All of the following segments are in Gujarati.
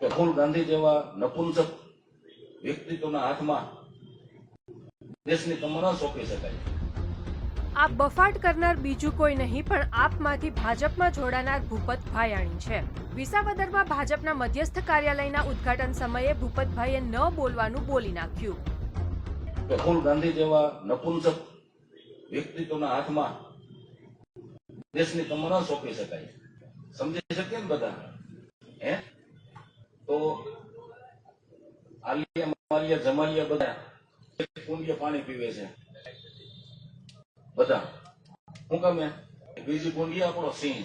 કે રાહુલ ગાંધી જેવા નપુંસક વ્યક્તિત્વના હાથમાં દેશની કમર સોંપી શકાય. આ બફાટ કરનાર બીજું કોઈ નહીં પણ આપમાંથી ભાજપમાં જોડાનાર ભૂપત ભાયાણી છે. વિસાવદરમાં ભાજપના મધ્યસ્થ કાર્યાલયના ઉદ્ઘાટન સમયે ભૂપતભાઈએ ન બોલવાનું બોલી નાખ્યું. રાહુલ ગાંધી જેવા નપુંસક વ્યક્તિત્વના હાથમાં દેશની કમર સોંપી શકાય. સમજી શકીએ ને બધા હે તો આલિયા માલિયા જમાલિયા બધા કુંડિયા પાણી પીવે છે. બધા. હું ગમે બીજી કુંડિયા આપણો સિંહ.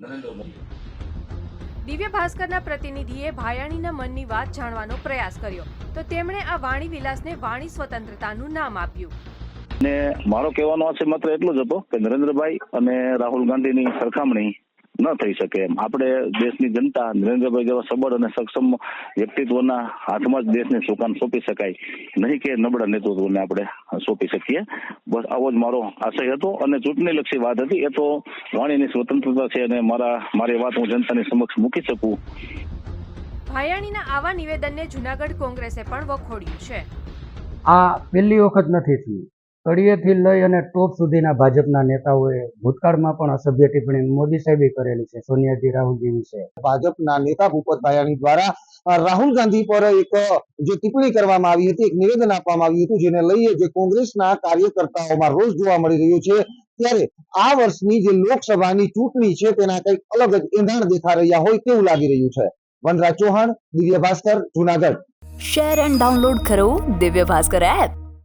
નરેન્દ્ર મોદી. દિવ્ય ભાસ્કરના પ્રતિનિધિએ ભાયાણીના મનની વાત જાણવાનો પ્રયાસ કર્યો. તો તેમણે આ વાણી વિલાસને વાણી સ્વતંત્રતાનું નામ આપ્યું. ને મારો કહેવાનો છે માત્ર એટલો જ હતો કે નરેન્દ્રભાઈ અને રાહુલ ગાંધીની સરખામણી ન થઈ શકે એમ. આપણે દેશની જનતા નરેન્દ્રભાઈ જેવા સબળ અને સક્ષમ વ્યક્તિત્વના હાથમાં જ દેશને સુકાન સોંપી શકાય. નહીં કે નબળા નેતૃત્વને આપણે સોંપી શકીએ. બસ આવો જ મારો આશય હતો અને ચૂંટણીલક્ષી વાત હતી. એ તો વાણીની સ્વતંત્રતા છે અને મારા મારી વાત હું જનતાની સમક્ષ મૂકી શકું. ભાયાણીના આવા નિવેદનને જુનાગઢ કોંગ્રેસે પણ વખોડ્યું છે. આ પહેલી વખત નથી થયું. તળિયેથી લઈ અને ટોપ સુધીના ભાજપના નેતાઓએ ભૂતકાળમાં પણ અસભ્ય ટિપ્પણી મોદી સાહેબે કરેલી છે સોનિયાજી રાહુલજી વિશે ભાજપના નેતા ભૂપત ભાયાણી દ્વારા રાહુલ ગાંધી પર એક જે ટિપ્પણી કરવામાં આવી હતી એક નિવેદન આપવામાં આવ્યું હતું જેને લઈએ જે કોંગ્રેસના કાર્યકર્તાઓમાં રોષ જોવા મળી રહ્યો છે ત્યારે આ વર્ષની જે લોકસભાની ચૂંટણી છે તેના કંઈક અલગ જ એંધાણ દેખા રહ્યા હોય તેવું લાગી રહ્યું છે. Vanraj Chauhan Divya Bhaskar Junagadh. Share and download કરો દિવ્ય ભાસ્કર એપ.